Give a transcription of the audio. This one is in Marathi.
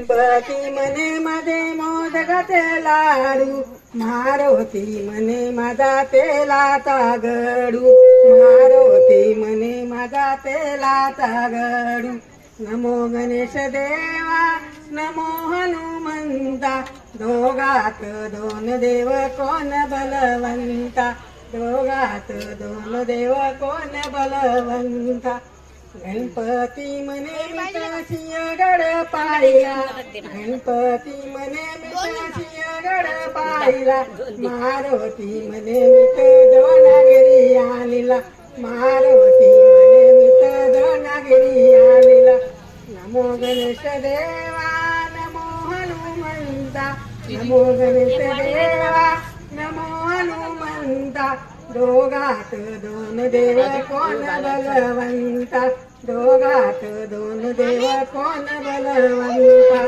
गणपती मने मध्ये ते लाडू मारुती मने माझा तेलाचा गडू मारुती मने माझा तेलाचा गडू नमो गणेश देवा नमो हनुमंता. दोघात दोन देव कोण बलवंता? दोघात दोन देव कोण बलवंता? गणपती मने मिठाशी गड पाहिला गणपती मने मिठाशी गड पाहिला मारुती मने मिठ दोनागिरी आणला. मारुती मने मिठ दोनागिरी आणला. नमो गणेश देवा नमो हनुमंता. नमो गणेश देवा दोघात दोन देव कोण बलवंता? दोघात दोन देव कोण बलवंता?